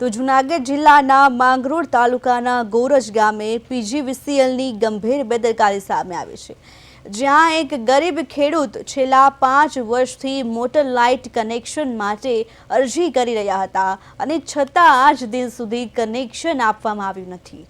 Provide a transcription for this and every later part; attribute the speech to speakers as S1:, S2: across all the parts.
S1: તો જૂનાગઢ જિલ્લાના માંગરોળ તાલુકાના ગોરજ ગામે પીજીવીસીએલની ગંભીર બેદરકારી સામે આવી છે. જ્યાં એક ગરીબ ખેડૂત છેલ્લા પાંચ વર્ષથી મોટર લાઇટ કનેક્શન માટે અરજી કરી રહ્યા હતા અને છતાં આજ દિન સુધી કનેક્શન આપવામાં આવ્યું નથી.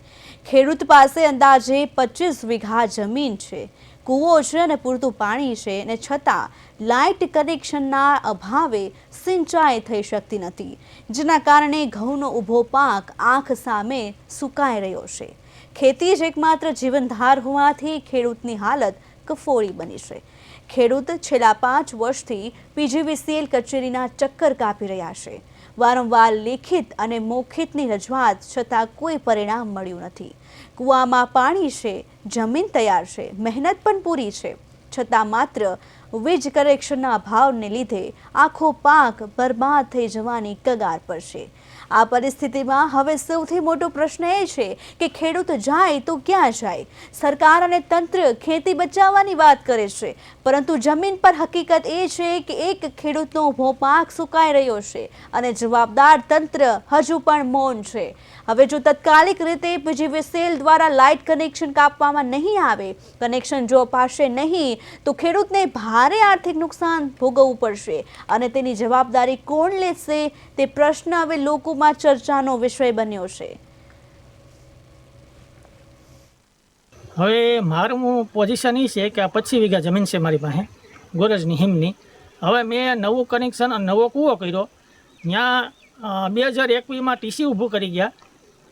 S1: ખેડૂત પાસે અંદાજે પચીસ વીઘા જમીન છે. કૂવો છે અને પૂરતું પાણી છે ને છતાં લાઇટ કનેક્શનના અભાવે સિંચાઈ થઈ શકતી નથી, જેના કારણે ઘઉંનો ઊભો પાક આંખ સામે સુકાઈ રહ્યો છે. ખેતી જ એકમાત્ર જીવનધાર હોવાથી ખેડૂતની હાલત કફોડી બની છે. ખેડૂત છેલ્લા પાંચ વર્ષથી પીજીવીસીએલ કચેરીના ચક્કર કાપી રહ્યા છે. વારંવાર લેખિત અને મૌખિતની રજૂઆત છતાં કોઈ પરિણામ મળ્યું નથી. કૂવામાં પાણી છે, જમીન તૈયાર છે, મહેનત પણ પૂરી છે. છતાં માત્ર વીજ કનેક્શનના અભાવને લીધે આખો પાક બરબાદ થઈ જવાની કગાર પર છે. આ પરિસ્થિતિમાં હવે સૌથી મોટો પ્રશ્ન એ છે કે ખેડૂત જાય તો ક્યાં જાય? સરકાર અને તંત્ર ખેતી બચાવવાની વાત કરે છે. પરંતુ જમીન પર હકીકત એ છે કે એક ખેડૂતનો ઊભો પાક સુકાઈ રહ્યો છે અને જવાબદાર તંત્ર હજુ પણ મૌન છે. હવે જો તાત્કાલિક રીતે સેલ દ્વારા લાઇટ કનેક્શન કાપવામાં નહીં આવે, કનેક્શન જો અપાશે નહીં, તો ખેડૂતને ભારે આર્થિક નુકસાન ભોગવવું પડશે અને તેની જવાબદારી કોણ લેશે તે પ્રશ્ન હવે લોકોમાં ચર્ચાનો વિષય બન્યો છે.
S2: હવે મારું પોઝિશન એ છે કે આ પચીસ વીઘા જમીન છે મારી પાસે, ગોરજની હિમની. હવે મેં નવું કનેક્શન અને નવો કૂવો કર્યો. ત્યાં બે હજાર એકવીસમાં ટીસી ઊભું કરી ગયા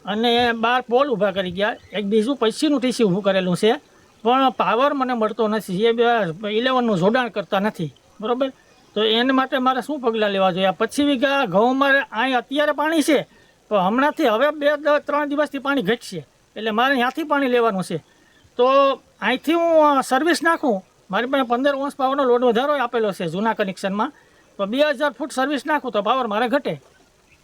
S2: અને બાર પોલ ઊભા કરી ગયા. એક બીજું પછીનું ટીસી ઊભું કરેલું છે. પણ પાવર મને મળતો નથી. એ ઇલેવનનું જોડાણ કરતા નથી. બરાબર? તો એને માટે મારે શું પગલાં લેવા જોઈએ? આ પચીસ વીઘા ઘઉં મારે અહીં અત્યારે પાણી છે. તો હમણાંથી હવે બે ત્રણ દિવસથી પાણી ઘટશે. એટલે મારે ત્યાંથી પાણી લેવાનું છે. તો અહીંથી હું સર્વિસ નાખું? મારી પાસે પંદર ઓંસ પાવરનો લોડ વધારો આપેલો છે જૂના કનેક્શનમાં તો બે હજાર ફૂટ સર્વિસ નાખું તો પાવર મારે ઘટે.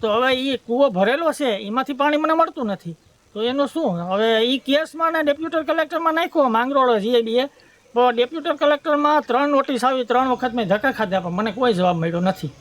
S2: તો હવે એ કૂવો ભરેલો છે, એમાંથી પાણી મને મળતું નથી. તો એનું શું? હવે એ કેસમાં ને ડેપ્યુટર કલેક્ટરમાં નાખ્યો માંગરોળ જીએબીએ તો ડેપ્યુટર કલેક્ટરમાં ત્રણ નોટિસ આવી, ત્રણ વખત મેં ધક્કા ખાધા, પણ મને કોઈ જવાબ મળ્યો નથી.